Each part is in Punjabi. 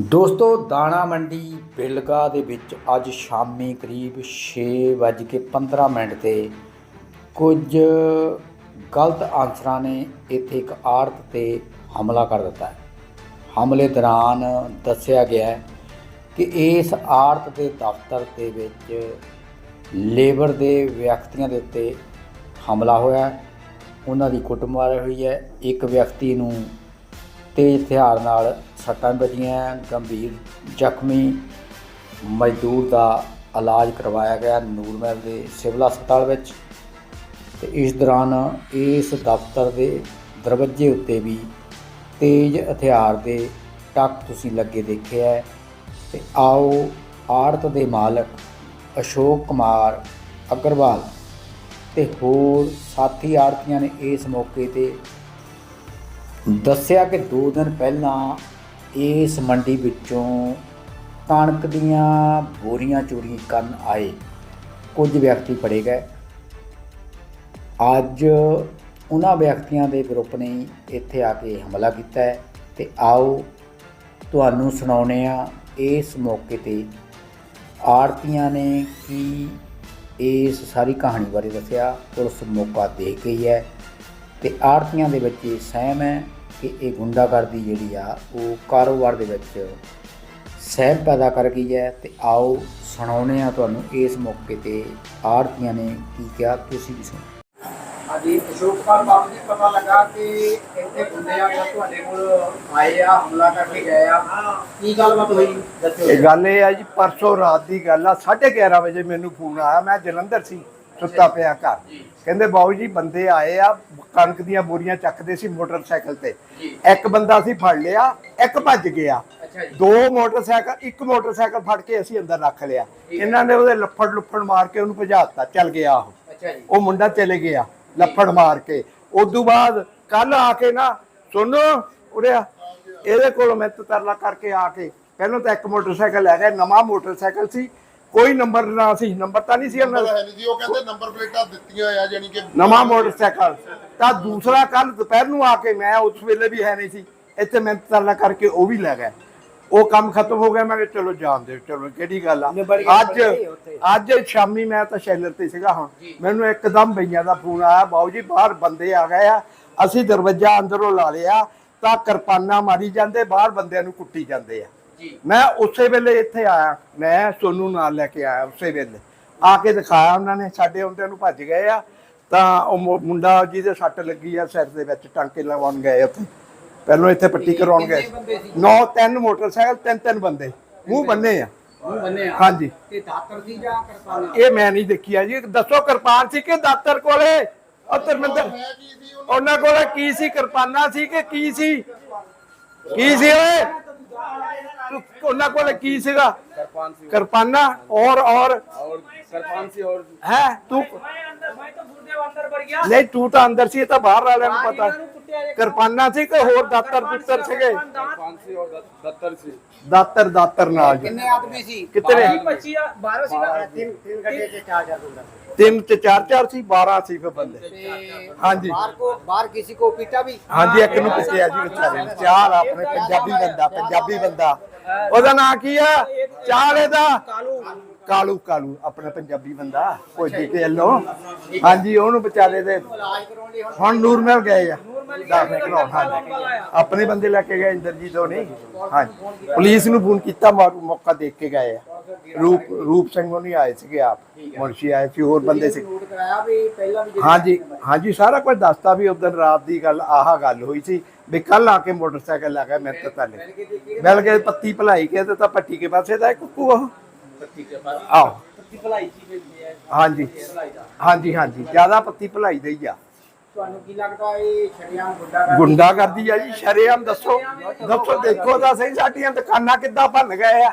ਦੋਸਤੋ, ਦਾਣਾ ਮੰਡੀ ਬਿਲਗਾ ਦੇ ਵਿੱਚ ਅੱਜ ਸ਼ਾਮੀ ਕਰੀਬ 6:15 ਮਿੰਟ ਤੇ ਕੁਝ ਗਲਤ ਆਨਸਰਾਂ ਨੇ ਇੱਥੇ ਇੱਕ ਆੜਤ ਤੇ ਹਮਲਾ ਕਰ ਦਿੱਤਾ ਹੈ। ਹਮਲੇ ਦੌਰਾਨ ਦੱਸਿਆ ਗਿਆ ਹੈ ਕਿ ਇਸ ਆੜਤ ਦੇ ਦਫ਼ਤਰ ਦੇ ਵਿੱਚ ਲੇਬਰ ਦੇ ਵਿਅਕਤੀਆਂ ਦੇ ਉੱਤੇ ਹਮਲਾ ਹੋਇਆ ਉਹਨਾਂ ਦੀ ਕੁੱਟਮਾਰ ਹੋਈ ਹੈ। ਇੱਕ ਵਿਅਕਤੀ ਨੂੰ ਤੇਜ਼ ਹਥਿਆਰ ਨਾਲ ਸੱਟਾਂ ਵੱਜੀਆਂ ਗੰਭੀਰ ਜ਼ਖਮੀ ਮਜ਼ਦੂਰ ਦਾ ਇਲਾਜ ਕਰਵਾਇਆ ਗਿਆ ਨੂਰਮਹਿਲ ਦੇ ਸਿਵਲ ਹਸਪਤਾਲ ਵਿੱਚ ਤੇ ਇਸ ਦੌਰਾਨ ਇਸ ਦਫ਼ਤਰ ਦੇ ਦਰਵਾਜ਼ੇ ਉੱਤੇ ਵੀ ਤੇਜ਼ ਹਥਿਆਰ ਦੇ ਟੱਕ ਤੁਸੀਂ ਲੱਗੇ ਦੇਖਿਆ ਹੈ। ਤੇ ਆਓ, ਆੜਤ ਦੇ ਮਾਲਕ ਅਸ਼ੋਕ ਕੁਮਾਰ ਅਗਰਵਾਲ ਤੇ ਹੋਰ ਸਾਥੀ ਆੜਤੀਆਂ ਨੇ ਇਸ ਮੌਕੇ ਤੇ ਦੱਸਿਆ ਕਿ 2 ਦਿਨ ਪਹਿਲਾਂ ਇਸ ਮੰਡੀ ਵਿੱਚੋਂ ਕਣਕ ਦੀਆਂ ਬੋਰੀਆਂ ਚੋਰੀ ਕਰਨ ਆਏ। ਕੁਝ ਵਿਅਕਤੀ ਫੜੇ ਗਏ। ਅੱਜ ਉਹਨਾਂ ਵਿਅਕਤੀਆਂ ਦੇ ਗਰੁੱਪ ਨੇ ਇੱਥੇ ਆ ਕੇ ਹਮਲਾ ਕੀਤਾ ਹੈ ਤੇ ਆਓ ਤੁਹਾਨੂੰ ਸੁਣਾਉਨੇ ਆ ਇਸ ਮੌਕੇ ਤੇ ਆੜਤੀਆਂ ਨੇ ਕੀ ਇਸ ਸਾਰੀ ਕਹਾਣੀ ਬਾਰੇ ਦੱਸਿਆ। ਪੁਲਿਸ ਮੌਕਾ ਦੇਖ ਗਈ ਹੈ ਤੇ ਆੜਤੀਆਂ ਦੇ ਵਿੱਚ ਸਹਿਮ ਹੈ ਕਿ ਇਹ ਗੁੰਡਾਗਰਦੀ ਜਿਹੜੀ ਆ ਉਹ ਕਾਰੋਬਾਰ ਦੇ ਵਿੱਚ ਸਹਿਮ ਪੈਦਾ ਕਰ ਗਈ ਹੈ ਤੇ ਆਓ ਸੁਣਾਉਨੇ ਆ ਤੁਹਾਨੂੰ ਇਸ ਮੌਕੇ ਤੇ ਆੜਤੀਆਂ ਨੇ ਕੀ ਕਿਹਾ ਤੁਸੀਂ ਵੀ ਸੁਣੋ। ਹਾਂਜੀ ਅਸ਼ੋਕ ਕੁਮਾਰ ਬਾਬੂ ਜੀ ਪਤਾ ਲੱਗਾ ਕਿ ਇੱਥੇ ਗੁੰਡੇ ਆ ਤੁਹਾਡੇ ਕੋਲ ਆਏ ਆ ਹਮਲਾ ਕਰਕੇ ਗਏ ਆ। ਕੀ ਗੱਲਬਾਤ ਹੋਈ? ਦੱਸੋ ਇਹ ਗੱਲ ਇਹ ਆ ਜੀ ਪਰਸੋਂ ਰਾਤ ਦੀ ਗੱਲ ਆ 11:30 ਵਜੇ ਮੈਨੂੰ ਫੋਨ ਆਇਆ ਮੈਂ ਜਲੰਧਰ ਸੀ। ਸੁੱਤਾ ਪਿਆ ਘਰ। ਕਹਿੰਦੇ ਬਾਊ ਜੀ ਬੰਦੇ ਆਏ ਆ ਕਣਕ ਦੀਆਂ ਬੋਰੀਆਂ ਚੱਕਦੇ ਸੀ ਮੋਟਰਸਾਈਕਲ ਤੇ। ਇੱਕ ਬੰਦਾ ਅਸੀਂ ਫੜ ਲਿਆ ਇੱਕ ਭੱਜ ਗਿਆ। ਦੋ ਮੋਟਰਸਾਈਕਲ ਇੱਕ ਮੋਟਰਸਾਈਕਲ ਫੜ ਕੇ ਅਸੀਂ ਅੰਦਰ ਰੱਖ ਲਿਆ। ਇਹਨਾਂ ਨੇ ਉਹਦੇ ਲੱਫੜ ਲੁੱਫੜ ਮਾਰ ਕੇ ਉਹਨੂੰ ਭਜਾਤਾ ਚੱਲ ਗਿਆ ਉਹ। ਉਹ ਮੁੰਡਾ ਚਲੇ ਗਿਆ ਲੱਫੜ ਮਾਰ ਕੇ। ਉਦੋਂ ਬਾਅਦ ਕੱਲ ਆ ਕੇ ਨਾ ਸੁਣੋ ਉਰਿਆ ਇਹਦੇ ਕੋਲ ਮੈਂ ਤਰਲਾ ਕਰਕੇ ਆ ਕੇ ਪਹਿਲਾਂ ਤਾਂ ਇੱਕ ਮੋਟਰਸਾਈਕਲ ਲੈ ਗਿਆ ਨਵਾਂ ਮੋਟਰਸਾਈਕਲ ਸੀ ਕੋਈ ਨੰਬਰ ਨਾ ਸੀ ਨੰਬਰ ਤਾਂ ਨਹੀਂ ਸੀ ਉਹਨਾਂ ਦਾ। ਹੈ ਨਹੀਂ ਜੀ ਉਹ ਕਹਿੰਦੇ ਨੰਬਰ ਪਲੇਟਾਂ ਦਿੱਤੀਆਂ ਆ ਜਾਨੀ ਕਿ ਨਵਾਂ ਮੋਟਰਸਾਈਕਲ। ਤਾਂ ਦੂਸਰਾ ਕੱਲ ਦੁਪਹਿਰ ਨੂੰ ਆ ਕੇ ਮੈਂ ਉਸ ਵੇਲੇ ਵੀ ਹੈ ਨਹੀਂ ਸੀ ਇੱਥੇ ਮੈਂ ਤਰਲਾ ਕਰਕੇ ਉਹ ਵੀ ਲੈ ਗਿਆ। ਉਹ ਕੰਮ ਖਤਮ ਹੋ ਗਿਆ ਮੈਂ ਕਿਹਾ ਚਲੋ ਜਾਣ ਦਿਓ ਚਲੋ ਕਿਹੜੀ ਗੱਲ ਆ। ਅੱਜ ਅੱਜ ਸ਼ਾਮੀ ਮੈਂ ਤਾਂ ਸ਼ੈਲਰ ਤੇ ਸੀਗਾ ਹੁਣ। ਮੈਨੂੰ ਇੱਕਦਮ ਬਈਆਂ ਦਾ ਫੋਨ ਆਇਆ ਬਾਊ ਜੀ ਬਾਹਰ ਬੰਦੇ ਆ ਗਏ ਆ ਅਸੀਂ ਦਰਵਾਜ਼ਾ ਅੰਦਰੋਂ ਲਾ ਲਿਆ ਤਾਂ ਕਿਰਪਾਨਾਂ ਮਾਰੀ ਜਾਂਦੇ ਬਾਹਰ ਬੰਦਿਆਂ ਨੂੰ ਕੁੱਟੀ ਜਾਂਦੇ ਆ। ਮੈਂ ਉਸੇ ਵੇਲੇ ਇੱਥੇ ਆਇਆ। ਮੈਂ ਸੋਨੂੰ ਨਾਲ ਲੈ ਕੇ ਆਇਆ ਉਸੇ ਵੇਲੇ। ਆ ਕੇ ਦਿਖਾਇਆ ਉਹਨਾਂ ਨੇ ਸਾਡੇ ਹੁੰਦਿਆਂ ਨੂੰ ਭੱਜ ਗਏ ਆ। ਤਾਂ ਉਹ ਮੁੰਡਾ ਜਿਹਦੇ ਸੱਟ ਲੱਗੀ ਆ ਸਿਰ ਦੇ ਵਿੱਚ ਟਾਂਕੇ ਲਗਾਉਣ ਗਏ ਉੱਥੇ। ਪਹਿਲਾਂ ਇੱਥੇ ਪੱਟੀ ਕਰਾਉਣ ਗਏ? ਨੌ ਤਿੰਨ ਮੋਟਰਸਾਈਕਲ ਤਿੰਨ ਤਿੰਨ ਬੰਦੇ। ਮੂੰਹ ਬੰਨੇ ਆ। ਮੂੰਹ ਬੰਨੇ ਆ। ਹਾਂਜੀ। ਤੇ ਦਾਤਰ ਸੀ ਜਾਂ ਕਿਰਪਾਨ ਇਹ ਮੈਂ ਨਹੀਂ ਦੇਖੀ ਆ ਜੀ। ਦੱਸੋ ਕਿਰਪਾਨ ਸੀ ਕਿ ਦਾਤਰ ਕੋਲੇ? ਉਹ ਧਰਮਿੰਦਰ ਉਹਨਾਂ ਕੋਲੇ ਕੀ ਸੀ? ਕਿਰਪਾਨਾ ਸੀ ਕਿ ਕੀ ਸੀ? ਕੀ ਸੀ ਓਏ? ਉਹਨਾਂ ਕੋਲੇ ਕੀ ਸੀਗਾ सरपान सी ਕਿਰਪਾਨਾ ਔਰ ਔਰ और सरपान सी और ਹੈ ਤੂੰ ਨਹੀਂ ਤੂੰ ਤਾਂ ਅੰਦਰ ਸੀ ਇਹ ਤਾਂ ਬਾਹਰ ਵਾਲਿਆਂ ਨੂੰ ਪਤਾ ਕਿਰਪਾਨਾ ਸੀ ਕਿ ਹੋਰ ਦਾਤਰ ਦੁੱਤਰ ਸੀਗੇ सरपान सी और दत- दत्तर सी ਦਾਤਰ ਦਾਤਰ ਨਾਲ ਜੀ। ਕਿੰਨੇ ਆਦਮੀ ਸੀ ਕਿਤਨੇ 12 ਸੀਗਾ ਤਿੰਨ ਤਿੰਨ ਗੱਡੇ ਤੇ ਚਾਰ ਚਾਰ ਹੁੰਦਾ ਤਿੰਨ ਤੇ ਚਾਰ ਚਾਰ ਸੀ 12 ਸੀ ਫਿਰ ਬੰਦੇ ਤੇ ਹਾਂਜੀ ਬਾਹਰ ਕੋ ਬਾਹਰ ਕਿਸੇ ਕੋ ਪੀਟਾ ਵੀ ਹਾਂਜੀ ਇੱਕ ਨੂੰ ਪਿੱਛੇ ਜੀ ਵਿਚਾਰੇ ਨੂੰ ਚਾਰ ਆਪਣੇ ਪੰਜਾਬੀ ਬੰਦਾ ਪੰਜਾਬੀ ਬੰਦਾ ਉਹਦਾ ਨਾਂ ਕੀ ਆ ਚਾਰ ਇਹਦਾ ਕਾਲੂ ਕਾਲੂ ਕਾਲੂ ਆਪਣਾ ਪੰਜਾਬੀ ਬੰਦਾ ਕੋਈ ਡਿਟੇਲ ਹਾਂਜੀ ਉਹਨੂੰ ਵਿਚਾਰੇ ਦੇ ਇਲਾਜ ਕਰਾਉਣ ਲਈ ਹੁਣ ਹੁਣ ਨੂਰਮਹਿਲ ਗਏ ਆ ਦਾਖਲ ਕਰਾਉਣ ਹਾਂਜੀ। ਆਪਣੇ ਬੰਦੇ ਲੈ ਕੇ ਗਏ ਇੰਦਰਜੀਤ ਉਹ ਨਹੀਂ? ਹਾਂਜੀ। ਪੁਲਿਸ ਨੂੰ ਫੋਨ ਕੀਤਾ ਮੌ- ਮੌਕਾ ਦੇਖ ਕੇ ਗਏ ਆ। ਰੂਪ ਰੂਪ ਸਿੰਘ ਉਹ ਨਹੀਂ ਆਏ ਸੀਗੇ ਆਪ। ਮੁਨਸ਼ੀ ਆਏ ਸੀ, ਹੋਰ ਬੰਦੇ ਸੀ। ਨੋਟ ਕਰਾਇਆ ਵੀ ਪਹਿਲਾਂ ਵੀ ਜਿਹੜੀ ਹਾਂਜੀ ਹਾਂਜੀ, ਸਾਰਾ ਕੁਝ ਦੱਸਤਾ ਵੀ ਉਦੋਂ ਰਾਤ ਦੀ ਗੱਲ, ਆਹ ਗੱਲ ਹੋਈ ਸੀ ਵੀ ਕੱਲ ਆ ਕੇ ਮੋਟਰਸਾਈਕਲ ਲਾ ਗਿਆ ਮੈਂ ਤਾਂ ਤਾਲੇ ਮਿਲ ਕੇ ਪੱਤੀ ਭਲਾਈ ਕੇ ਤੇ ਤਾਂ ਪੱਟੀ ਕੇ ਪਾਸੇ ਦਾ ਇਹ ਕੁੱਕੂ ਉਹ। ਆਹ। ਪੱਤੀ ਭਲਾਈ ਚੀ ਮਿਲਦੀ ਹੈ ਹਾਂਜੀ ਭਲਾਈ ਦਾ ਹਾਂਜੀ ਹਾਂਜੀ, ਜ਼ਿਆਦਾ ਪੱਤੀ ਭਲਾਈ ਦੇ ਹੀ ਆ। ਤੁਹਾਨੂੰ ਕੀ ਲੱਗਦਾ ਇਹ ਛੜੀਆਂ ਗੁੱਡਾ ਕਰ ਗੁੰਡਾ ਕਰਦੀ ਆ ਜੀ ਸ਼ਰੇਆਮ ਦੱਸੋ। ਦੱਸੋ ਦੇਖੋ ਤਾਂ ਸਹੀ ਸਾਡੀਆਂ ਦੁਕਾਨਾਂ ਕਿੱਦਾਂ ਭੰਨ ਗਏ ਆ।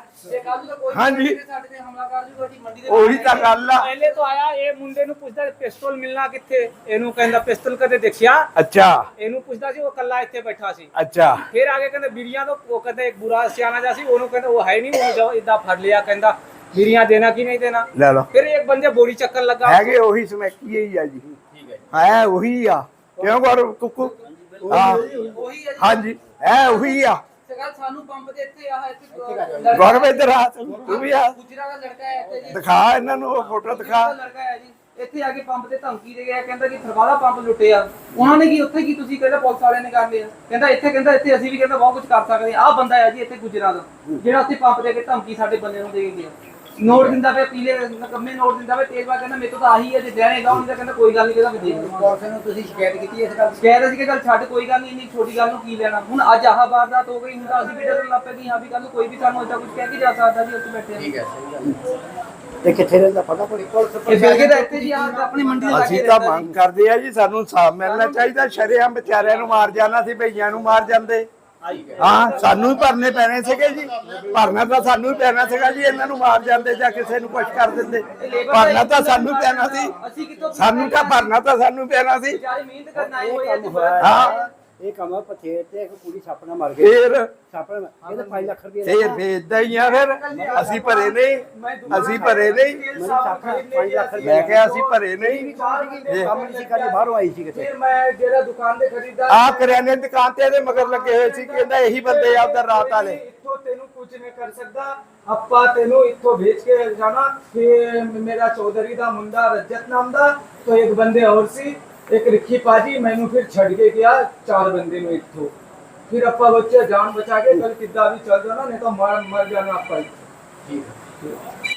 ਹਾਂਜੀ। ਸਾਡੇ ਤੇ ਹਮਲਾ ਕਰ ਜੂ ਤੁਹਾਡੀ ਮੰਡੀ ਦੇ ਉਹੀ ਤਾਂ ਗੱਲ ਆ। ਪਹਿਲੇ ਤੋਂ ਆਇਆ ਇਹ ਮੁੰਡੇ ਨੂੰ ਪੁੱਛਦਾ ਪਿਸਤੌਲ ਮਿਲਣਾ ਕਿੱਥੇ? ਇਹਨੂੰ ਕਹਿੰਦਾ ਪਿਸਤੌਲ ਕਦੇ ਦੇਖਿਆ? ਅੱਛਾ। ਇਹਨੂੰ ਪੁੱਛਦਾ ਸੀ ਉਹ ਕੱਲਾ ਇੱਥੇ ਬੈਠਾ ਸੀ। ਅੱਛਾ। ਫਿਰ ਆਗੇ ਕਹਿੰਦੇ ਬਿਰੀਆਂ ਤੋਂ ਉਹ ਕਹਿੰਦਾ ਇੱਕ ਬੁਰਾ ਸਿਆਣਾ ਜਿਹਾ ਸੀ ਉਹਨੂੰ ਕਹਿੰਦਾ ਉਹ ਹੈ ਨਹੀਂ ਉਹ ਜੋ ਇਦਾਂ ਫੜ ਲਿਆ ਕਹਿੰਦਾ ਬਿਰੀਆਂ ਦੇਣਾ ਕਿ ਨਹੀਂ ਦੇਣਾ? ਲੈ ਲਓ। ਫਿਰ ਇੱਕ ਬੰਦੇ ਬੋਰੀ ਚੱਕਣ ਲੱਗਾ। ਹੈਗੇ ਉਹੀ ਸਮੈਕੀ ਹੀ ਆ ਜੀ। ਹੈ ਉਹੀ ਆ। ਕਿਉਂ ਕਰ ਕੁੱਕੂ? ਹਾਂ। ਹਾਂਜੀ ਹੈ ਉਹੀ ਆ। ਸਗਲ ਸਾਨੂੰ ਪੰਪ ਦੇ ਇੱਥੇ ਇੱਥੇ ਗੌਰਵ ਇੱਧਰ ਆ ਤੂੰ ਵੀ ਆ। ਗੁਜਰਾ ਦਾ ਲੜਕਾ ਹੈ ਇੱਥੇ ਜੀ। ਦਿਖਾ ਇਹਨਾਂ ਨੂੰ ਉਹ ਫੋਟੋ ਦਿਖਾ। ਗੁਜਰਾ ਦਾ ਲੜਕਾ ਹੈ ਜੀ। ਇੱਥੇ ਆ ਕੇ ਪੰਪ ਤੇ ਧਮਕੀ ਦੇ ਗਿਆ ਕਹਿੰਦਾ ਕਿ ਸਰਵਾਲਾ ਪੰਪ ਲੁੱਟਿਆ ਉਹਨਾਂ ਨੇ ਕੀ ਉੱਥੇ ਕੀ ਤੁਸੀਂ ਕਹਿੰਦਾ ਪੁਲਿਸ ਵਾਲਿਆਂ ਨੇ ਕਰ ਲਿਆ। ਕਹਿੰਦਾ ਇੱਥੇ ਕਹਿੰਦਾ ਇੱਥੇ ਅਸੀਂ ਵੀ ਕਹਿੰਦਾ ਬਹੁਤ ਕੁਝ ਕਰ ਸਕਦੇ ਆਹ ਬੰਦਾ ਹੈ ਜੀ ਇੱਥੇ ਗੁਜਰਾ ਦਾ ਜਿਹੜਾ ਉੱਥੇ ਪੰਪ ਦੇ ਕੇ ਧਮਕੀ ਸਾਡੇ ਬੰਦੇ ਨੂੰ ਦੇ ਗਿਆ ਨੋਟ ਦਿੰਦਾ ਪਿਆ ਪੀਲੇ ਕੰਮੇ ਨੋਟ ਦਿੰਦਾ ਪਿਆ ਤੇਜ਼ ਕਹਿੰਦਾ ਮੇਰੇ ਤੋਂ ਤਾਂ ਆਹੀ ਹੈ ਜੇ ਦੇਣੇਗਾ ਉਹਨੇ ਤਾਂ ਕਹਿੰਦਾ ਕੋਈ ਗੱਲ ਨਹੀਂ ਕਹਿੰਦਾ ਮੈਂ ਦੇ ਦੂੰਗਾ ਪੁਲਿਸ ਨੂੰ ਤੁਸੀਂ ਸ਼ਿਕਾਇਤ ਕੀਤੀ ਇਸ ਗੱਲ ਦੀ? ਕਹਿ ਸੀ ਕਿ ਚੱਲ ਛੱਡ ਕੋਈ ਗੱਲ ਨਹੀਂ ਇੰਨੀ ਛੋਟੀ ਗੱਲ ਨੂੰ ਕੀ ਲੈਣਾ? ਹੁਣ ਅੱਜ ਆਹ ਵਾਰਦਾਤ ਹੋ ਗਈ ਹੁਣ ਤਾਂ ਅਸੀਂ ਵੀ ਡਰਨ ਲੱਗ ਪਏ ਕਿ ਹਾਂ ਵੀ ਕੱਲ ਨੂੰ ਕੋਈ ਵੀ ਸਾਨੂੰ ਏਦਾਂ ਕੁਝ ਕਹਿ ਕੇ ਜਾ ਸਕਦਾ ਜੀ ਉੱਥੇ ਬੈਠੇ ਠੀਕ ਹੈ ਸਹੀ ਗੱਲ ਹੈ। ਇਹ ਕਿੱਥੇ ਰਹਿੰਦਾ ਪਤਾ ਕੋਈ? ਪੁਲਿਸ ਇਹ ਬਿਲਗੇ ਦਾ ਇੱਥੇ ਜੀ ਆ ਆਪਣੀ ਮੰਡੀ ਦੇ ਲਾਗੇ ਅਸੀਂ ਤਾਂ ਰਹਿੰਦਾ ਮੰਗ ਕਰਦੇ ਆ ਜੀ ਸਾਨੂੰ ਇਨਸਾਫ ਮਿਲਣਾ ਚਾਹੀਦਾ ਸ਼ਰੇਆਮ ਵਿਚਾਰਿਆਂ ਨੂੰ ਮਾਰ ਜਾਣਾ ਸੀ ਭਈਆਂ ਨੂੰ ਮਾਰ ਜਾਂਦੇ। ਹਾਂ ਸਾਨੂੰ ਹੀ ਭਰਨੇ ਪੈਣੇ ਸੀਗੇ ਜੀ। ਭਰਨਾ ਤਾਂ ਸਾਨੂੰ ਹੀ ਪੈਣਾ ਸੀਗਾ ਜੀ ਇਹਨਾਂ ਨੂੰ ਮਾਰ ਜਾਂਦੇ ਜਾਂ ਕਿਸੇ ਨੂੰ ਕੁਝ ਕਰ ਦਿੰਦੇ। ਭਰਨਾ ਤਾਂ ਸਾਨੂੰ ਪੈਣਾ ਸੀ। ਸਾਨੂੰ ਤਾਂ ਭਰਨਾ ਤਾਂ ਸਾਨੂੰ ਪੈਣਾ ਸੀ। ਹਾਂ। ਇਹ ਕੰਮ ਪਥੇਰ ਤੇ ਇੱਕ ਕੁੜੀ ਛਾਪਣਾ ਮਰ ਗਈ। ਫੇਰ? ਛਾਪਣਾ ਇਹਦੇ 5 ਲੱਖ ਰੁਪਏ ਫੇਰ ਵੇਚਦਾ ਹੀ ਆ ਫਿਰ। ਅਸੀਂ ਭਰੇ ਨਹੀਂ। ਅਸੀਂ ਭਰੇ ਨਹੀਂ। ਮੈਨੂੰ ਛਾਪਣਾ 5 ਲੱਖ ਰੁਪਏ ਮੈਂ ਕਿਹਾ ਅਸੀਂ ਭਰੇ ਨਹੀਂ। ਇਹ ਕੰਮ ਨਹੀਂ ਸੀ ਕਰਨੀ ਬਾਹਰੋਂ ਆਈ ਸੀ ਕਿਤੇ। ਫਿਰ ਮੈਂ ਜਿਹੜਾ ਦੁਕਾਨ ਦੇ ਖਰੀਦਦਾਰ ਆ ਕਰਿਆਨੇ ਦੀ ਦੁਕਾਨ ਤੇ ਇਹਦੇ ਮਗਰ ਲੱਗੇ ਹੋਏ ਸੀ ਕਹਿੰਦਾ ਇਹੀ ਬੰਦੇ ਆ ਉਧਰ ਰਾਤ ਵਾਲੇ। ਇੱਥੋਂ ਤੈਨੂੰ ਕੁਝ ਨਹੀਂ ਕਰ ਸਕਦਾ। ਆਪਾਂ ਤੈਨੂੰ ਇੱਥੋਂ ਭੇਜ ਕੇ ਜਾਣਾ। ਕਿ ਮੇਰਾ ਚੌਧਰੀ ਦਾ ਮੁੰਡਾ ਰਜਤ ਨਾਮ ਦਾ ਤੋਂ ਇੱਕ ਬੰਦੇ ਹੋਰ ਸੀ। ਇੱਕ ਰਿੱਖੀ ਪਾਜੀ ਮੈਨੂੰ ਫਿਰ ਛੱਡ ਕੇ ਗਿਆ ਚਾਰ ਬੰਦੇ ਨੂੰ ਇੱਥੋਂ ਫਿਰ ਆਪਾਂ ਬੱਚੇ ਜਾਨ ਬਚਾ ਕੇ ਕੱਲ ਕਿੱਦਾਂ ਵੀ ਚੱਲ ਜਾਣਾ ਨਹੀਂ ਤਾਂ ਮਰ ਮਰ ਜਾਣਾ ਆਪਾਂ ਹੀ। ਠੀਕ ਹੈ